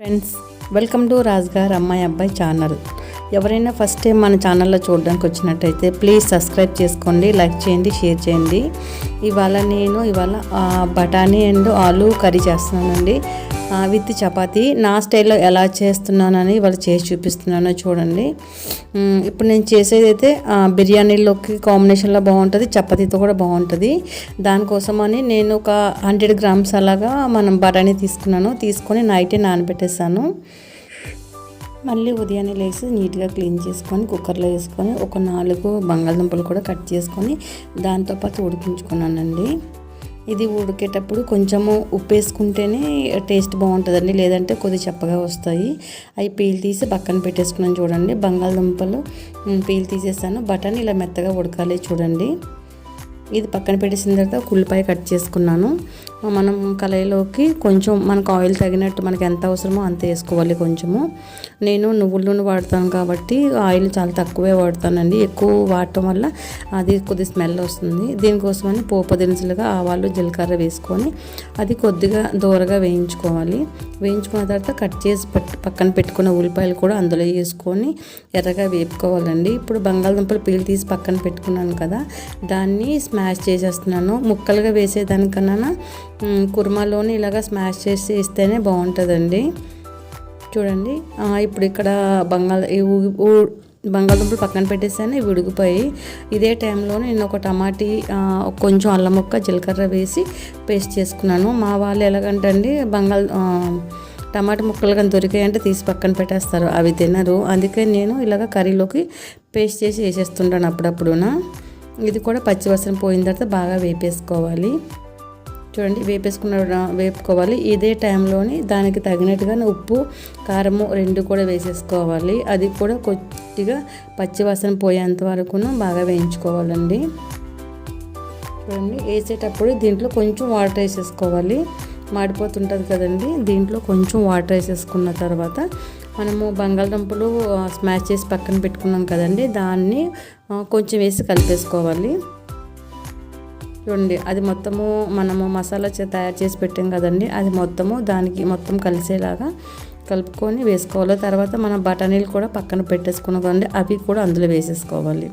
Friends welcome to రాజ్గార్ అమ్మాయి అబ్బాయి channel ఎవరైనా ఫస్ట్ టైం మన ఛానల్లో చూడడానికి వచ్చినట్టయితే ప్లీజ్ సబ్స్క్రైబ్ చేసుకోండి లైక్ చేయండి షేర్ చేయండి. ఇవాళ నేను ఇవాళ బఠానీ అండ్ ఆలు కర్రీ చేస్తున్నానండి. విత్ చపాతి. నా స్టైల్లో ఎలా చేస్తున్నానని ఇవాళ చేసి చూపిస్తున్నానో చూడండి. ఇప్పుడు నేను చేసేది అయితే బిర్యానీలోకి కాంబినేషన్లో బాగుంటుంది చపాతీతో కూడా బాగుంటుంది. దానికోసమని నేను ఒక హండ్రెడ్ గ్రామ్స్ అలాగా మనం బఠానీ తీసుకున్నాను. తీసుకొని నైటే నానబెట్టేసాను మళ్ళీ ఉదయాన్నే లేచి నీట్గా క్లీన్ చేసుకొని కుక్కర్లో వేసుకొని ఒక నాలుగు బంగాళదుంపలు కూడా కట్ చేసుకొని దాంతోపాటు ఉడికించుకున్నానండి. ఇది ఉడికేటప్పుడు కొంచెము ఉప్పు వేసుకుంటేనే టేస్ట్ బాగుంటుందండి లేదంటే కొద్ది చప్పగా వస్తాయి. అవి పీల్ తీసి పక్కన పెట్టేసుకున్నాను చూడండి. బంగాళదుంపలు పీల్ తీసేసాను. బటన్ ఇలా మెత్తగా ఉడకాలి చూడండి. ఇది పక్కన పెట్టేసిన తర్వాత ఉల్లిపాయ కట్ చేసుకున్నాను. మనం కళాయిలోకి కొంచెం మనకు ఆయిల్ తగినట్టు మనకు ఎంత అవసరమో అంత వేసుకోవాలి కొంచెము. నేను నువ్వుల నూనె వాడతాను కాబట్టి ఆయిల్ చాలా తక్కువే వాడతానండి. ఎక్కువ వాడటం వల్ల అది కొద్ది స్మెల్ వస్తుంది. దీనికోసమని పోపు దినుసులుగా ఆవాలు జీలకర్ర వేసుకొని అది కొద్దిగా దూరగా వేయించుకోవాలి. వేయించుకున్న తర్వాత కట్ చేసి పక్కన పెట్టుకున్న ఉల్లిపాయలు కూడా అందులో వేసుకొని ఎర్రగా వేపుకోవాలండి. ఇప్పుడు బంగాళదుంపలు పీల్ తీసి పక్కన పెట్టుకున్నాను కదా దాన్ని స్మాష్ చేసేస్తున్నాను. ముక్కలుగా వేసేదానికన్నా కుర్మాలోని ఇలాగా స్మాష్ చేసి ఇస్తేనే బాగుంటుందండి. చూడండి. ఇప్పుడు ఇక్కడ బంగాళ ఈ బంగాళదుంపలు పక్కన పెట్టేసాను ఇవి ఉడిగిపోయి ఇదే టైంలో నేను ఒక టమాటీ కొంచెం అల్లం ముక్క జీలకర్ర వేసి పేస్ట్ చేసుకున్నాను. మా వాళ్ళు ఎలాగంటే అండి బంగాళ టమాటా ముక్కలు కానీ దొరికాయంటే తీసి పక్కన పెట్టేస్తారు. అవి తినరు. అందుకే నేను ఇలాగ కర్రీలోకి పేస్ట్ చేసి వేసేస్తుంటాను అప్పుడప్పుడున. ఇది కూడా పచ్చివసరం పోయిన తర్వాత బాగా వేపేసుకోవాలి. చూడండి వేపేసుకున్న వేపుకోవాలి. ఇదే టైంలోని దానికి తగినట్టుగా ఉప్పు కారము రెండు కూడా వేసేసుకోవాలి. అది కూడా కొద్దిగా పచ్చివాసన పోయేంత వరకును బాగా వేయించుకోవాలండి. చూడండి వేసేటప్పుడు దీంట్లో కొంచెం వాటర్ వేసేసుకోవాలి. మాడిపోతుంటుంది కదండి దీంట్లో కొంచెం వాటర్ వేసేసుకున్న తర్వాత మనము బంగాళదుంపలు స్మాష్ చేసి పక్కన పెట్టుకున్నాం కదండి. దాన్ని కొంచెం వేసి కలిపేసుకోవాలి. చూడండి అది మొత్తము మనము మసాలా తయారు చేసి పెట్టాం కదండి. అది మొత్తము దానికి మొత్తం కలిసేలాగా కలుపుకొని వేసుకోవాలి. తర్వాత మనం బఠానీలు కూడా పక్కన పెట్టేసుకున్నాం కదండి. అవి కూడా అందులో వేసేసుకోవాలి.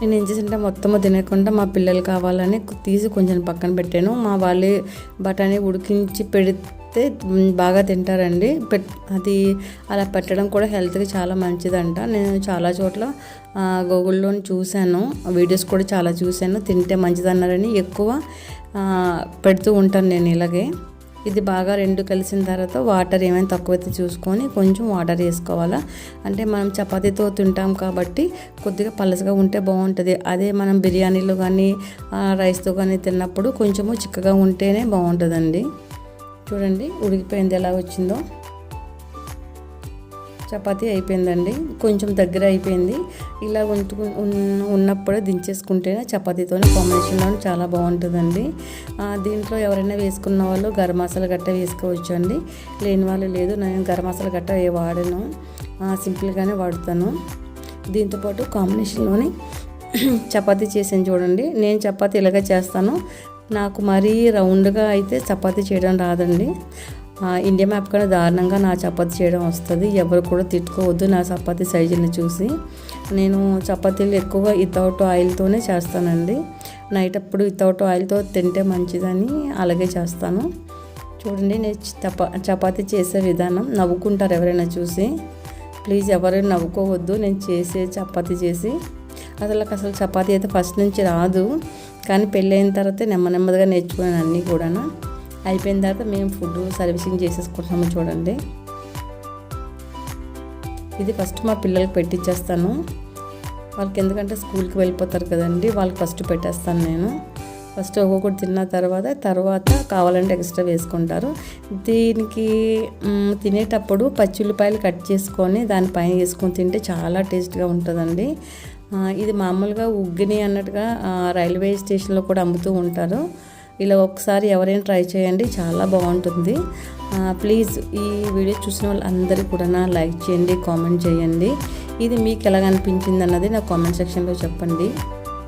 నేను ఏం చేసింటే మొత్తము తినకుండా మా పిల్లలు కావాలని తీసి కొంచెం పక్కన పెట్టాను. మా వాళ్ళే బఠానీ ఉడికించి పెడి పెడితే బాగా తింటారండి. పెట్ అది అలా పెట్టడం కూడా హెల్త్కి చాలా మంచిదంట. నేను చాలా చోట్ల గూగుల్లో చూశాను. వీడియోస్ కూడా చాలా చూశాను. తింటే మంచిదన్నారని ఎక్కువ పెడుతూ ఉంటాను నేను ఇలాగే. ఇది బాగా రెండు కలిసిన తర్వాత వాటర్ ఏమైనా తక్కువైతే చూసుకొని కొంచెం వాటర్ వేసుకోవాలా. అంటే మనం చపాతీతో తింటాం కాబట్టి కొద్దిగా పలసగా ఉంటే బాగుంటుంది. అదే మనం బిర్యానీలో కానీ రైస్తో కానీ తిన్నప్పుడు కొంచెము చిక్కగా ఉంటేనే బాగుంటుందండి. చూడండి ఉడికిపోయింది ఎలా వచ్చిందో. చపాతీ అయిపోయిందండి. కొంచెం దగ్గర అయిపోయింది. ఇలా ఉంచుకు ఉన్నప్పుడే దించేసుకుంటేనే చపాతీతోనే కాంబినేషన్లో చాలా బాగుంటుందండి. దీంట్లో ఎవరైనా వేసుకున్న వాళ్ళు గరం మసాలా గట్ట వేసుకోవచ్చు అండి లేని వాళ్ళు లేదు నేను గరం మసాలా గట్ట ఏ వాడను. సింపుల్గానే వాడుతాను. దీంతోపాటు కాంబినేషన్లోని చపాతీ చేసాను చూడండి. నేను చపాతీ ఇలాగే చేస్తాను. నాకు మరీ రౌండ్గా అయితే చపాతీ చేయడం రాదండి. ఇండియా మ్యాప్ కూడా దారుణంగా నా చపాతీ చేయడం వస్తుంది. ఎవరు కూడా తిట్టుకోవద్దు నా చపాతీ సైజుని చూసి. నేను చపాతీలు ఎక్కువగా వితౌట్ ఆయిల్తోనే చేస్తానండి. నైట్ అప్పుడు వితౌట్ ఆయిల్తో తింటే మంచిదని అలాగే చేస్తాను. చూడండి నేను చపా చపాతి చేసే విధానం నవ్వుకుంటారు ఎవరైనా చూసి. ప్లీజ్ ఎవరైనా నవ్వుకోవద్దు నేను చేసే చపాతి చేసి అసలు నాకు అసలు చపాతీ అయితే ఫస్ట్ నుంచి రాదు. కానీ పెళ్ళైన తర్వాత నెమ్మ నెమ్మదిగా నేర్చుకున్నాను అన్నీ కూడా అయిపోయిన తర్వాత మేము ఫుడ్ సర్వీసింగ్ చేసేసుకుంటున్నాము చూడండి. ఇది ఫస్ట్ మా పిల్లలకి పెట్టించేస్తాను వాళ్ళకి ఎందుకంటే స్కూల్కి వెళ్ళిపోతారు కదండి వాళ్ళకి ఫస్ట్ పెట్టేస్తాను నేను. ఫస్ట్ ఒక్కొక్కటి తిన్న తర్వాత తర్వాత కావాలంటే ఎక్స్ట్రా వేసుకుంటారు. దీనికి తినేటప్పుడు పచ్చి ఉల్లిపాయలు కట్ చేసుకొని దానిపైన వేసుకొని తింటే చాలా టేస్ట్గా ఉంటుందండి. ఇది మామూలుగా ఉగ్గిని అన్నట్టుగా రైల్వే స్టేషన్లో కూడా అమ్ముతూ ఉంటారు. ఇలా ఒకసారి ఎవరైనా ట్రై చేయండి చాలా బాగుంటుంది. ప్లీజ్ ఈ వీడియో చూసిన వాళ్ళందరూ కూడా నా లైక్ చేయండి కామెంట్ చేయండి. ఇది మీకు ఎలాగ అనిపించింది అన్నది నా కామెంట్ సెక్షన్లో చెప్పండి.